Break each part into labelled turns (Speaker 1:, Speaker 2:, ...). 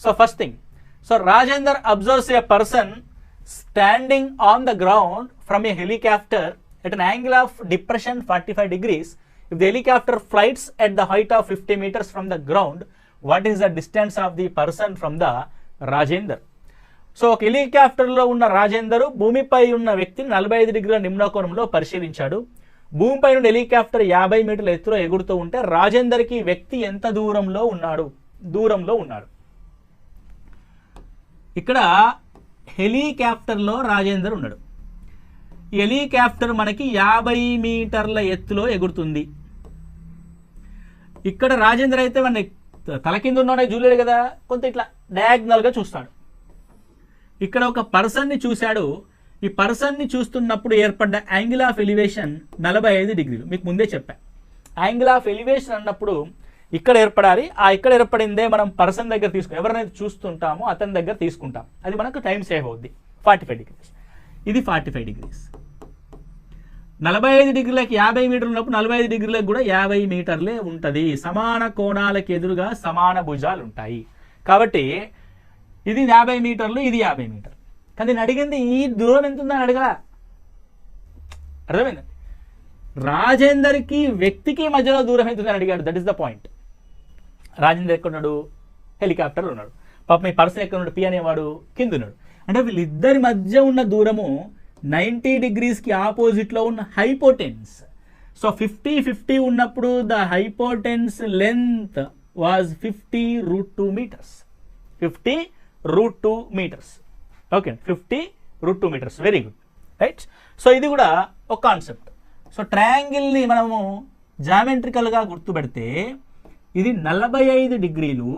Speaker 1: So first thing so Rajender observes a person standing on the ground from a helicopter at an angle of depression forty five degrees if the helicopter flights at the height of fifty metres from the ground what is the distance of the person from the Rajender so ఒక హెలికాప్టర్లో ఉన్న రాజేందర్ భూమిపై ఉన్న వ్యక్తిని నలభై ఐదు డిగ్రీల నిమ్నకోణంలో పరిశీలించాడు. భూమిపై నుండి హెలికాప్టర్ యాభై మీటర్ల ఎత్తులో ఎగురుతూ ఉంటే రాజేందర్కి వ్యక్తి ఎంత దూరంలో ఉన్నాడు? దూరంలో ఉన్నాడు. ఇక్కడ హెలికాప్టర్లో రాజేందర్ ఉన్నాడు. ఈ హెలికాప్టర్ మనకి యాభై మీటర్ల ఎత్తులో ఎగురుతుంది. ఇక్కడ రాజేందర్ అయితే మన తల కింద ఉన్నాడే చూడలేడు కదా కొంత ఇట్లా డయాగ్నల్గా చూస్తాడు. ఇక్కడ ఒక పర్సన్ని చూశాడు. ఈ పర్సన్ని చూస్తున్నప్పుడు ఏర్పడ్డ యాంగిల్ ఆఫ్ ఎలివేషన్ నలభై ఐదు డిగ్రీలు. మీకు ముందే చెప్పా. యాంగిల్ ఆఫ్ ఎలివేషన్ అన్నప్పుడు ఇక్కడ ఏర్పడాలి ఆ ఇక్కడ ఏర్పడిందే మనం పర్సన్ దగ్గర తీసుకు ఎవరినైతే చూస్తుంటామో అతని దగ్గర తీసుకుంటాం. అది మనకు టైం సేవ్ అవుద్ది. Forty five degrees. ఇది ఫార్టీ ఫైవ్ డిగ్రీస్. నలభై ఐదు డిగ్రీలకు యాభై మీటర్లు ఉన్నప్పుడు నలభై ఐదు డిగ్రీలకు కూడా యాభై మీటర్లే ఉంటుంది. సమాన కోణాలకు ఎదురుగా సమాన భుజాలు ఉంటాయి. కాబట్టి ఇది యాభై మీటర్లు ఇది యాభై మీటర్లు. కానీ నేను అడిగింది ఈ దూరం ఎంత ఉందని అడగల. అర్థమైంది? రాజేందర్కి వ్యక్తికి మధ్యలో దూరం ఎంత ఉందని అడిగాడు. That is the point Rajendra ఎక్కడున్నాడు హెలికాప్టర్లో ఉన్నాడు. పాపం ఈ పర్సన్ ఎక్కడున్నాడు పి అనేవాడు కింద ఉన్నాడు. అంటే వీళ్ళిద్దరి మధ్య ఉన్న దూరము నైంటీ డిగ్రీస్కి ఆపోజిట్లో ఉన్న హైపోటెన్స్. సో ఫిఫ్టీ ఫిఫ్టీ ఉన్నప్పుడు the hypotenuse length was fifty root two metres. Fifty root two metres. Okay fifty root two metres. Very good right so ఇది కూడా ఒక కాన్సెప్ట్. సో ట్రయాంగిల్ని మనము జామెట్రికల్గా గుర్తుపెడితే ఇది నలభై ఐదు డిగ్రీలు.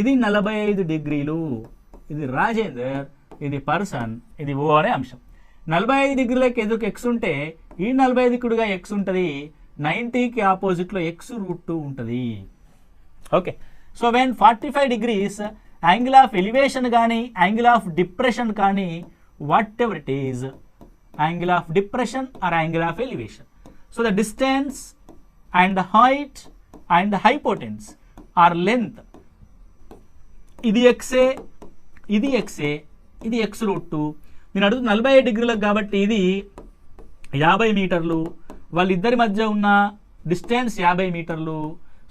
Speaker 1: ఇది నలభై ఐదు డిగ్రీలు. ఇది రాజేందర్ ఇది పర్సన్ ఇది ఓ అనే అంశం. నలభై ఐదు డిగ్రీలకు ఎదురుకు ఎక్స్ ఉంటే ఈ నలభై ఐదు కుడిగా ఎక్స్ ఉంటుంది. నైంటీకి ఆపోజిట్లో ఎక్స్ రూట్ టూ ఉంటుంది. Okay. So when forty five degrees angle of elevation కానీ యాంగిల్ ఆఫ్ డిప్రెషన్ కానీ whatever it is angle of depression or angle of elevation so the distance and the height and the hypotenuse or length ఇది ఎక్సే ఇది ఎక్సే ఇది X root two. నేను అడుగుతుంది నలభై ఐదు డిగ్రీలకు కాబట్టి ఇది యాభై మీటర్లు. వాళ్ళిద్దరి మధ్య ఉన్న డిస్టెన్స్ యాభై మీటర్లు.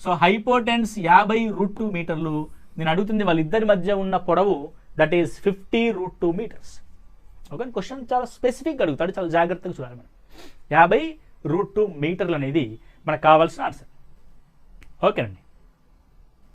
Speaker 1: సో హైపోటెన్స్ యాభై రూట్ టూ మీటర్లు. నేను అడుగుతుంది వాళ్ళిద్దరి మధ్య ఉన్న పొడవు that is fifty root two meters. Okay question చాలా స్పెసిఫిక్ అడుగుతాడు చాలా జాగ్రత్తగా చూడాలి మనం. యాభై రూట్ టూ మీటర్లు అనేది మనకు కావాల్సిన ఆన్సర్ ఓకేనండి.